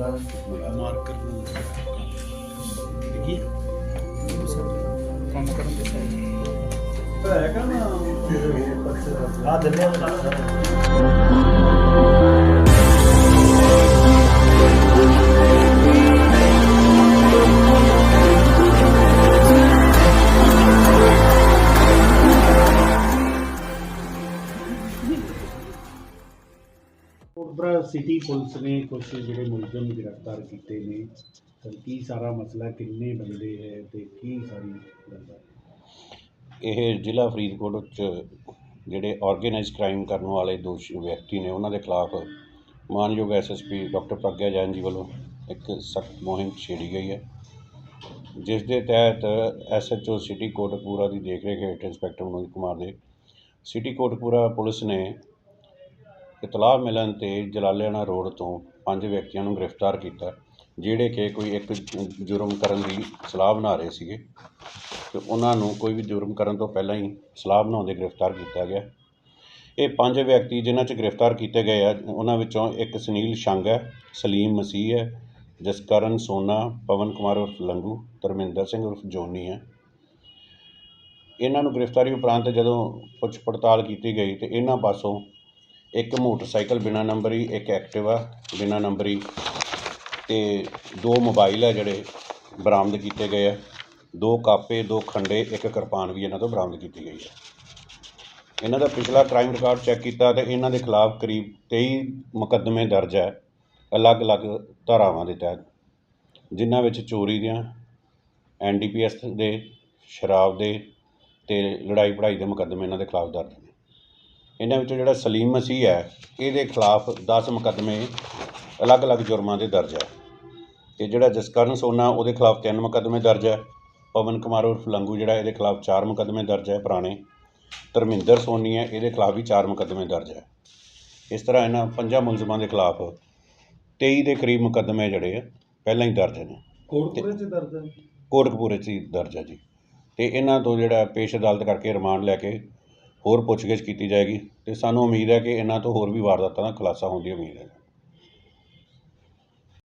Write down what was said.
Marker ਨੂੰ ਦੇਖੀ ਕੰਮ ਕਰਨ ਦੇ ਸਾਈਡ। ਹੈਗਾ ਨਾ ਆ। ਦਿੰਦੇ ਆ। ਕੋਟਪੁਰਾ ਸਿਟੀ ਪੁਲਿਸ ਨੇ ਕੁਝ ਜਿਹੜੇ ਮੁਲਜ਼ਮ ਗ੍ਰਿਫਤਾਰ ਕੀਤੇ ਨੇ, ਤਾਂ ਕੀ ਸਾਰਾ ਮਸਲਾ ਕਿੰਨੇ ਬੰਦੇ ਹੈ ਤੇ ਕੀ ਸਾਰੀ ਗੱਲ ਇਹ ਜ਼ਿਲ੍ਹਾ ਫਰੀਦਕੋਟ ਚ ਜਿਹੜੇ ਆਰਗੇਨਾਈਜ਼ ਕ੍ਰਾਈਮ ਕਰਨ ਵਾਲੇ ਦੋਸ਼ੀ ਵਿਅਕਤੀ ਨੇ, ਉਹਨਾਂ ਦੇ ਖਿਲਾਫ ਮਾਨਯੋਗ ਐਸਐਸਪੀ ਡਾਕਟਰ ਪ੍ਰਗਿਆ ਜੈਨ ਜੀ ਵੱਲੋਂ ਇੱਕ ਸਖਤ ਮੁਹਿੰਮ ਛੇੜੀ ਗਈ ਹੈ। ਜਿਸ ਦੇ ਤਹਿਤ ਐਸਐਚਓ ਸਿਟੀ ਕੋਟਕਪੂਰਾ ਦੀ ਦੇਖਰੇਖ ਹੇਠ ਇੰਸਪੈਕਟਰ ਮਨੋਜ ਕੁਮਾਰ ਦੇ ਸਿਟੀ ਕੋਟਕਪੂਰਾ ਪੁਲਿਸ ਨੇ ਇਤਲਾਹ ਮਿਲਣ ਤੇ ਜਲਾਲਿਆਣਾ ਰੋਡ ਤੋਂ ਪੰਜ ਵਿਅਕਤੀਆਂ ਨੂੰ ਗ੍ਰਿਫਤਾਰ ਕੀਤਾ, ਜਿਹੜੇ ਕਿ ਕੋਈ ਇੱਕ ਜੁਰਮ ਕਰਨ ਦੀ ਸਲਾਹ ਬਣਾ ਰਹੇ ਸੀਗੇ ਅਤੇ ਉਹਨਾਂ ਨੂੰ ਕੋਈ ਵੀ ਜੁਰਮ ਕਰਨ ਤੋਂ ਪਹਿਲਾਂ ਹੀ ਸਲਾਹ ਬਣਾਉਂਦੇ ਗ੍ਰਿਫਤਾਰ ਕੀਤਾ ਗਿਆ। ਇਹ ਪੰਜ ਵਿਅਕਤੀ ਜਿਨ੍ਹਾਂ 'ਚ ਗ੍ਰਿਫਤਾਰ ਕੀਤੇ ਗਏ ਆ, ਉਹਨਾਂ ਵਿੱਚੋਂ ਇੱਕ ਸੁਨੀਲ ਸ਼ੰਗ ਹੈ, ਸਲੀਮ ਮਸੀਹ ਹੈ, ਜਸਕਰਨ ਸੋਨਾ, ਪਵਨ ਕੁਮਾਰ ਉਰਫ ਲੰਗੂ, ਧਰਮਿੰਦਰ ਸਿੰਘ ਉਰਫ ਜੋਨੀ ਹੈ। ਇਹਨਾਂ ਨੂੰ ਗ੍ਰਿਫਤਾਰੀ ਉਪਰੰਤ ਜਦੋਂ ਪੁੱਛ ਪੜਤਾਲ ਕੀਤੀ ਗਈ ਤੇ ਇਹਨਾਂ ਪਾਸੋਂ ਇੱਕ ਮੋਟਰਸਾਈਕਲ ਬਿਨਾ ਨੰਬਰੀ ਇੱਕ ਐਕਟਿਵਾ ਬਿਨਾ ਨੰਬਰੀ ਅਤੇ ਦੋ ਮੋਬਾਈਲ ਹੈ ਜਿਹੜੇ ਬਰਾਮਦ ਕੀਤੇ ਗਏ ਆ। ਦੋ ਕਾਪੇ, ਦੋ ਖੰਡੇ, ਇੱਕ ਕਿਰਪਾਨ ਵੀ ਇਹਨਾਂ ਤੋਂ ਬਰਾਮਦ ਕੀਤੀ ਗਈ ਹੈ ਇਹਨਾਂ ਦਾ ਪਿਛਲਾ ਕ੍ਰਾਈਮ ਰਿਕਾਰਡ ਚੈੱਕ ਕੀਤਾ ਅਤੇ ਇਹਨਾਂ ਦੇ ਖਿਲਾਫ ਕਰੀਬ 23 ਮੁਕੱਦਮੇ ਦਰਜ ਹੈ ਅਲੱਗ-ਅਲੱਗ ਧਾਰਾਵਾਂ ਦੇ ਤਹਿਤ, ਜਿਨ੍ਹਾਂ ਵਿੱਚ ਚੋਰੀ ਦੀਆਂ ਐਨਡੀਪੀਐਸ ਦੇ, ਸ਼ਰਾਬ ਦੇ ਅਤੇ ਲੜਾਈ ਪੜਾਈ ਦੇ ਮੁਕੱਦਮੇ ਇਹਨਾਂ ਦੇ ਖਿਲਾਫ ਦਰਜ ਨੇ। ਇਹਨਾਂ ਵਿੱਚੋਂ ਜਿਹੜਾ ਸਲੀਮ ਮਸੀਹ ਹੈ ਇਹਦੇ ਖਿਲਾਫ 10 ਮੁਕੱਦਮੇ ਅਲੱਗ-ਅਲੱਗ ਜੁਰਮਾਂ ਦੇ ਦਰਜ ਹੈ। ਤੇ ਜਿਹੜਾ ਜਸਕਰਨ ਸੋਨਾ ਉਹਦੇ ਖਿਲਾਫ ਤਿੰਨ ਮੁਕੱਦਮੇ ਦਰਜ ਹੈ। ਪਵਨ ਕੁਮਾਰ ਉਰਫ ਲੰਗੂ ਜਿਹੜਾ ਇਹਦੇ ਖਿਲਾਫ ਚਾਰ ਮੁਕੱਦਮੇ ਦਰਜ ਹੈ ਪੁਰਾਣੇ। ਧਰਮਿੰਦਰ ਸੋਨੀ ਹੈ ਇਹਦੇ ਖਿਲਾਫ ਵੀ ਚਾਰ ਮੁਕੱਦਮੇ ਦਰਜ ਹੈ। ਇਸ ਤਰ੍ਹਾਂ ਇਹਨਾਂ ਪੰਜਾਂ ਮੁਲਜ਼ਮਾਂ ਦੇ ਖਿਲਾਫ 23 ਦੇ ਕਰੀਬ ਮੁਕੱਦਮੇ ਜਿਹੜੇ ਆ ਪਹਿਲਾਂ ਹੀ ਦਰਜ ਨੇ। ਕੋਟਪੁਰੇ ਚ ਦਰਦ ਹੈ? ਕੋਟਕਪੂਰੇ 'ਚ ਹੀ ਦਰਜ ਹੈ ਜੀ। ਤੇ ਇਹਨਾਂ ਤੋਂ ਜਿਹੜਾ ਪੇਸ਼ ਅਦਾਲਤ ਕਰਕੇ ਰਿਮਾਂਡ ਲੈ ਕੇ ਹੋਰ ਪੁੱਛਗਿੱਛ ਕੀਤੀ ਜਾਏਗੀ ਅਤੇ ਸਾਨੂੰ ਉਮੀਦ ਹੈ ਕਿ ਇਹਨਾਂ ਤੋਂ ਹੋਰ ਵੀ ਵਾਰਦਾਤਾਂ ਦਾ ਖੁਲਾਸਾ ਹੋਣ ਦੀ ਉਮੀਦ ਹੈ।